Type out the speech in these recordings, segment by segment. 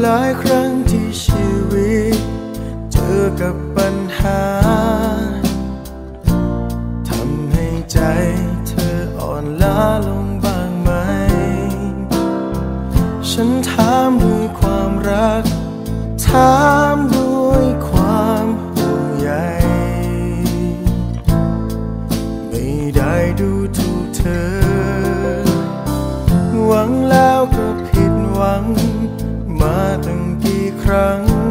หลายครั้งที่ชีวิต เจอกับปัญหา ครั้ง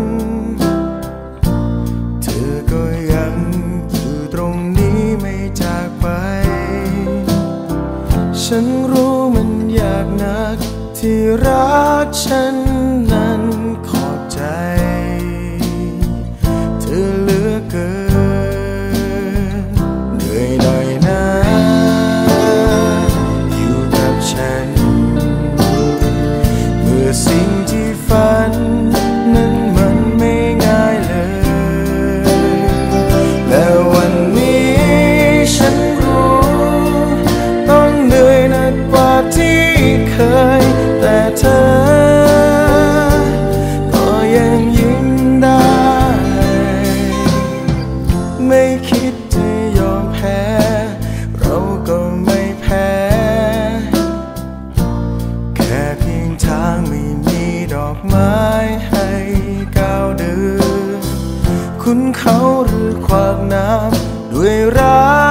ขาหรือความน้ำด้วยรัก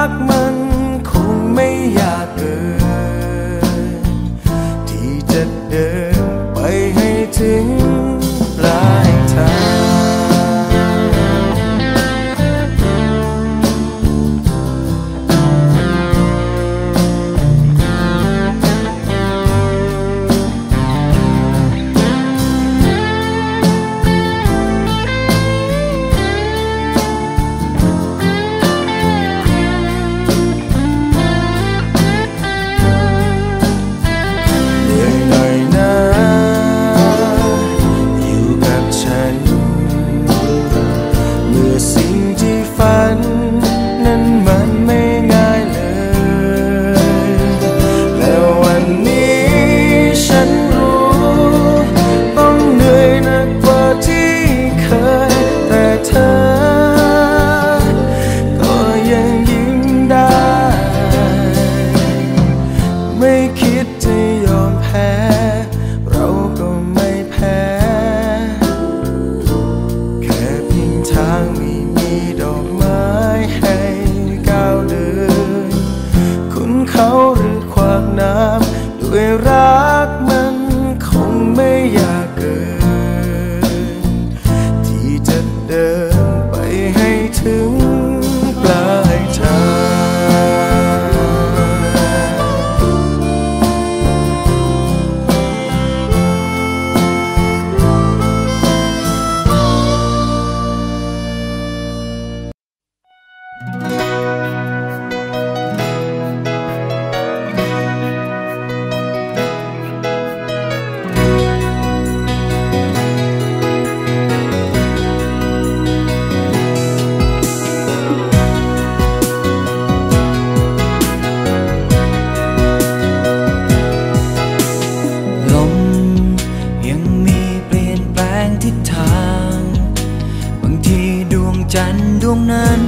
จันทร์ดวงนั้น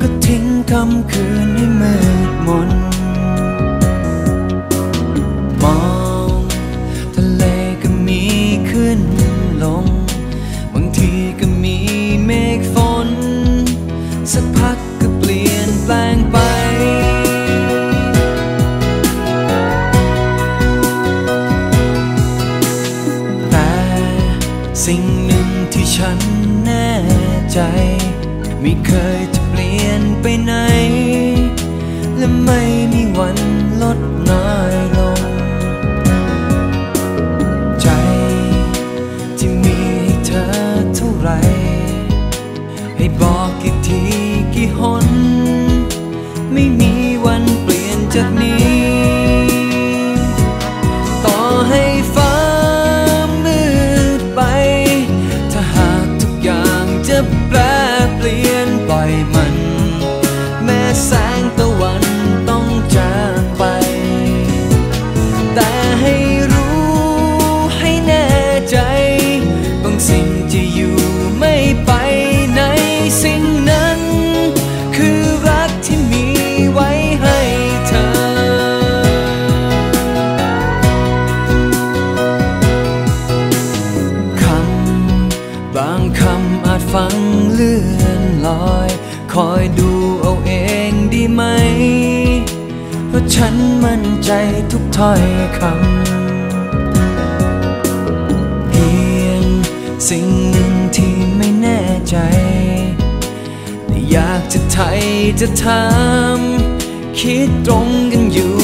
ก็ทิ้งคำคืนให้มืดมน มองทะเลก็มีขึ้นลง บางทีก็มีเมฆฝน สักพักก็เปลี่ยนแปลงไปสิ่งหนึ่งที่ฉันแน่ จ ไม่เคยจะเปลี่ยนไปไหน และไม่มีวันลดน้อย คำอาจฟังเลื่อนลอย คอยดูเอาเองดีไหม เพราะฉันมั่นใจทุกถ้อยคำ เพียงสิ่งหนึ่งที่ไม่แน่ใจแต่อยากจะไทยจะทำคิดตรงกันอยู่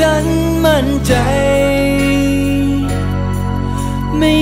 ฉันมั่นใจ ไม่